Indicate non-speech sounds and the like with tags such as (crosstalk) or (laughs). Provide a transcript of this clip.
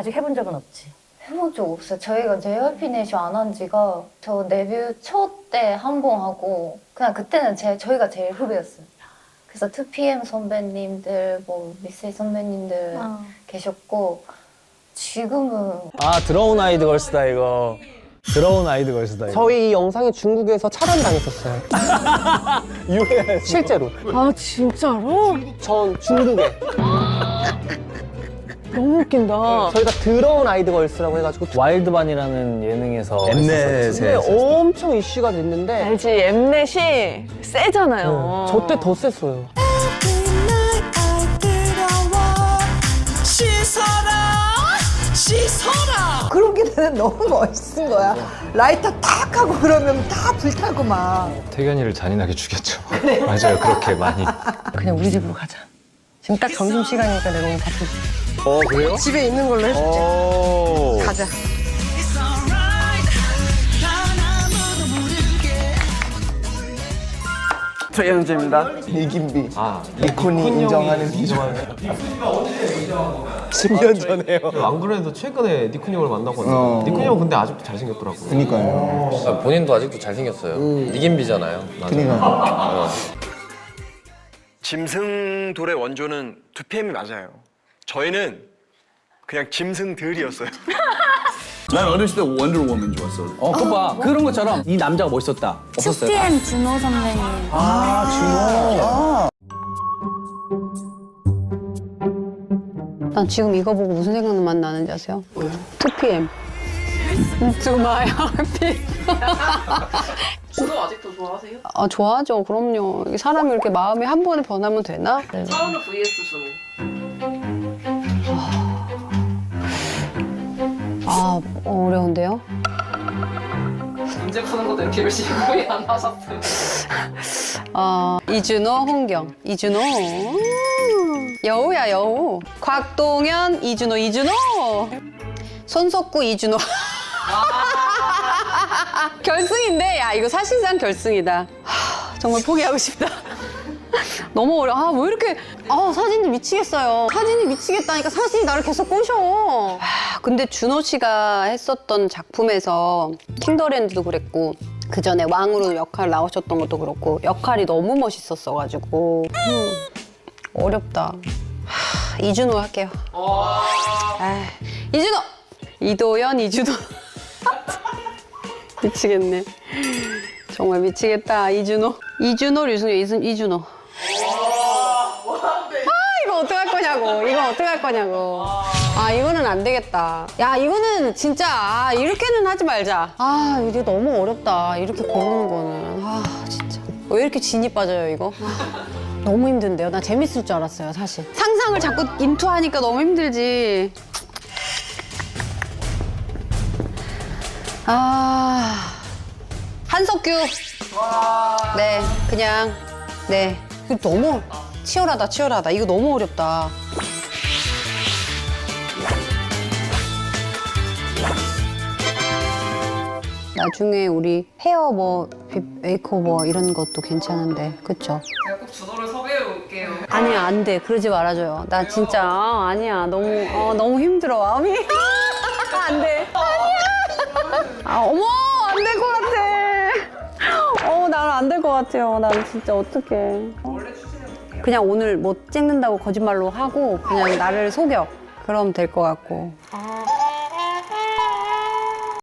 아직 해본 적은 없지. 해본 적 없어요. 저희가 JYP 내쇼 안 한 지가 저 데뷔 초 때 한 번 하고 그냥 그때는 제, 저희가 제일 후배였어요. 그래서 2PM 선배님들, 뭐 미스이 선배님들 계셨고 지금은 아 들어온 아이드 걸스다 이거 들어온 아이드 걸스다 이거 저희 이 영상이 중국에서 차단당했었어요. (laughs) 유해 실제로. 아 진짜로? 전 중국에. (laughs) 너무 웃긴다. 저희가 들어온 아이드 걸스라고 해가지고 와일드반이라는 예능에서 엠넷에 근데 엄청 이슈가 됐는데 알지 엠넷이 세잖아요. 저 때 더 셌어요. 그런 게 나는 너무 멋있은 거야. 라이터 탁 하고 그러면 다 불타고 막. 태견이를 잔인하게 죽였죠. 맞아요, 그렇게 많이. 그냥 우리 집으로 가자. 지금 딱 점심 시간이니까 내가 오늘 바쁘지. 어, 그래요? 집에 있는 걸로 해줄게. 오. 가자. 최현재입니다. 이김비. 니콘이 인정하는 비주. 10년 (laughs) 전에요. 안 그래도 최근에 니쿤 형을 만나거든요. 어. 니쿤 형은 근데 아직도 잘생겼더라고요. 그니까요. 본인도 아직도 잘생겼어요. 니김비잖아요. 그니까. 짐승돌의 원조는 2PM이 맞아요. 저희는 그냥 짐승들이었어요. (laughs) 난 어렸을 때 원더우먼 좋았어. 어 그거 봐 그런 것처럼 이 남자가 멋있었다 없었어요? 2PM 준호 선배님. 난 지금 이거 보고 무슨 생각만 나는지 아세요? 2PM. To my heartbeat. 준호 아직도 좋아하세요? 아, 좋아하죠. 그럼요. 이게 사람이 이렇게 마음이 한 번에 변하면 되나? 차은우 vs 준호. 아, 어려운데요? 문제 푸는 것도 이렇게 열심히 거의 안 하셨어요. 아, 이준호, 홍경. 이준호. 음, 여우야, 여우. 곽동현, 이준호, 이준호. 손석구, 이준호. 결승인데, 야, 이거 사실상 결승이다. 하, 정말 포기하고 싶다. 너무 어려. 아, 왜 이렇게. 아, 사진도 미치겠어요. 사진이 미치겠다니까 사진이 나를 계속 꼬셔. 아, 근데 준호 씨가 했었던 작품에서 킹더랜드도 그랬고, 그 전에 왕으로 역할 나오셨던 것도 그렇고, 역할이 너무 멋있었어가지고. 음, 어렵다. 하, 이준호 할게요. 아, 이준호! 이도현, 이준호. 미치겠네. 정말 미치겠다, 이준호. 이준호, 류승현, 이순, 이준호. 아, 이거 어떡할 거냐고. 이거 어떡할 거냐고. 아, 이거는 안 되겠다. 야, 이거는 진짜, 아, 이렇게는 하지 말자. 아, 이게 너무 어렵다. 이렇게 고르는 거는. 아, 진짜. 왜 이렇게 진이 빠져요, 이거? 아, 너무 힘든데요. 나 재밌을 줄 알았어요, 사실. 상상을 자꾸 인투하니까 너무 힘들지. 아. 한석규. 네, 그냥. 네. 이거 너무 치열하다, 치열하다. 이거 너무 어렵다. 나중에 우리 헤어 뭐 비- 메이크오버 이런 것도 괜찮은데 그쵸? 제가 꼭 준호를 섭외해 올게요. 아니야 안 돼 그러지 말아줘요 나 진짜 아, 아니야 너무 어, 너무 힘들어 마음이 (laughs) 안돼 아 어머 안 될 것 같아. 어난 안될 것 같아요. 난 진짜 어떡해. 그냥 오늘 뭐 찍는다고 거짓말로 하고 그냥 나를 속여. 그럼 될 것 같고. 아